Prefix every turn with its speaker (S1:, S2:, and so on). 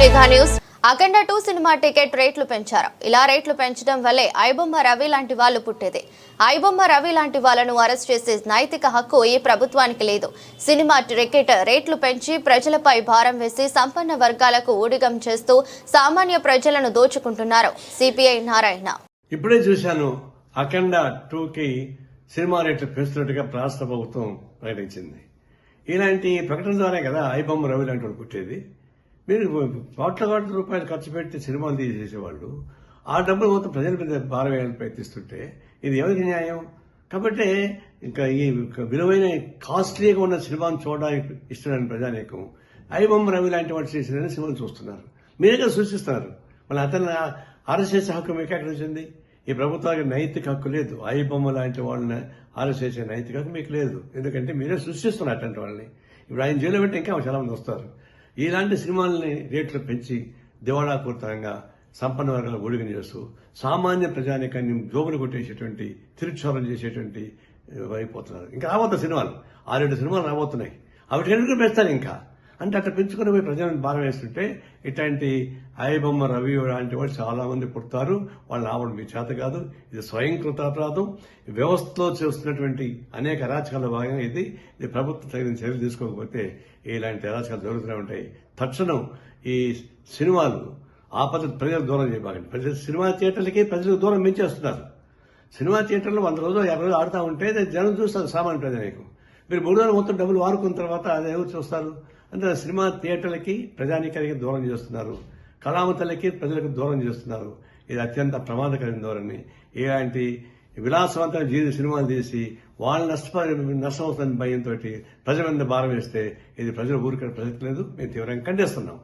S1: నిఘా news. Akhanda two cinema ticket రేట్లు పెంచారు. ఇలా రేట్లు పెంచడం వల్లే ఐబొమ్మ రవి లాంటి వాళ్ళు పుట్టేది. ఐబొమ్మ రవి లాంటి వాళ్ళను అరెస్ట్ చేసే నైతిక హక్కు ఈ ప్రభుత్వానికి లేదు. సినిమా టికెట్ రేట్లు పెంచి ప్రజలపై భారం వేసి సంపన్న వర్గాలకు ఊడిగం చేస్తూ సామాన్య ప్రజలను దోచుకుంటున్నారు సిపిఐ నారాయణ.
S2: ఇప్పుడే చూశాను అఖండ టూకి సినిమా రేట్లు పెంచినట్టుగా రాష్ట్ర ప్రభుత్వం ప్రకటించింది. ఇలాంటి ప్రకటన ద్వారా కదా ఐబొమ్మ రవి లాంటి వాళ్ళు పుట్టేది. మీరు కోట్ల కోట్ల రూపాయలు ఖర్చు పెట్టి సినిమాలు తీసేసేవాళ్ళు ఆ డబ్బులు మొత్తం ప్రజల మీద భారవేయాలని ప్రయత్నిస్తుంటే ఇది ఎవరికి న్యాయం? కాబట్టి ఇంకా ఈ విలువైన కాస్ట్లీగా ఉన్న సినిమాను చూడడానికి ఇష్టమైన ప్రజానీకం. ఐబొమ్మ రవి లాంటి వాడు చేసిన సినిమాలు చూస్తున్నారు. మీరే సూచిస్తున్నారు. మళ్ళీ అతను అరెస్ట్ చేసే హక్కు మీకు ఎక్కడ వచ్చింది? ఈ ప్రభుత్వానికి నైతిక హక్కు లేదు. ఐబొమ్మ లాంటి వాళ్ళని అరెస్ట్ చేసే నైతిక హక్కు మీకు లేదు. ఎందుకంటే మీరే సృష్టిస్తున్నారు అటువంటి వాళ్ళని. ఇప్పుడు ఆయన జైలు పెట్టి ఇంకా చాలా మంది వస్తారు. ఇలాంటి సినిమాలని రేట్లు పెంచి దివాళాపూరితంగా సంపన్న వర్గాల ఊడిగం చేస్తూ సామాన్య ప్రజానికాన్ని జోబులు కొట్టేసేటువంటి తిరుక్షోరం చేసేటువంటి అయిపోతున్నారు ఇంకా రాబోతున్న సినిమాలు ఆరేడు సినిమాలు రాబోతున్నాయి. అవి ఎందుకు పెంచుతారు ఇంకా. అంటే అట్లా పెంచుకుని పోయి ప్రజలను భారం వేస్తుంటే ఇట్లాంటి అయబొమ్మ రవి లాంటి వాళ్ళు చాలామంది పుడతారు. వాళ్ళు రావడం మీ చేత కాదు. ఇది స్వయంకృత అపరాధం వ్యవస్థలో చేస్తున్నటువంటి అనేక అరాచకాల భాగంగా ఇది. ఇది ప్రభుత్వం తగిన చర్యలు తీసుకోకపోతే ఇలాంటి అరాచకాలు జరుగుతూనే ఉంటాయి. తక్షణం ఈ సినిమాలు ఆ పద్ధతి ప్రజలకు దూరం చేయబాకండి. ప్రజలు సినిమా థియేటర్లకి ప్రజలకు దూరం పెంచేస్తున్నారు సినిమా థియేటర్లో వంద రోజులు యాభై రోజులు ఆడుతూ ఉంటే జనం చూస్తారు సామాన్య ప్రజలకు. మీరు మూడు రోజులు మొత్తం డబ్బులు వాడుకున్న తర్వాత అది ఎవరు చూస్తారు? అంటే సినిమా థియేటర్లకి ప్రజానీకానికి దూరం చేస్తున్నారు. కళామతలకి ప్రజలకు దూరం చేస్తున్నారు. ఇది అత్యంత ప్రమాదకరమైన ధోరణి. ఇలాంటి విలాసవంతమైన జీవిత సినిమాలు తీసి వాళ్ళు నష్టపరి నష్టం అవుతుందని భయంతో ప్రజల మీద భారం వేస్తే ఇది ప్రజలు ఊరికే ప్రసక్తి లేదు. మేము తీవ్రంగా ఖండిస్తున్నాం.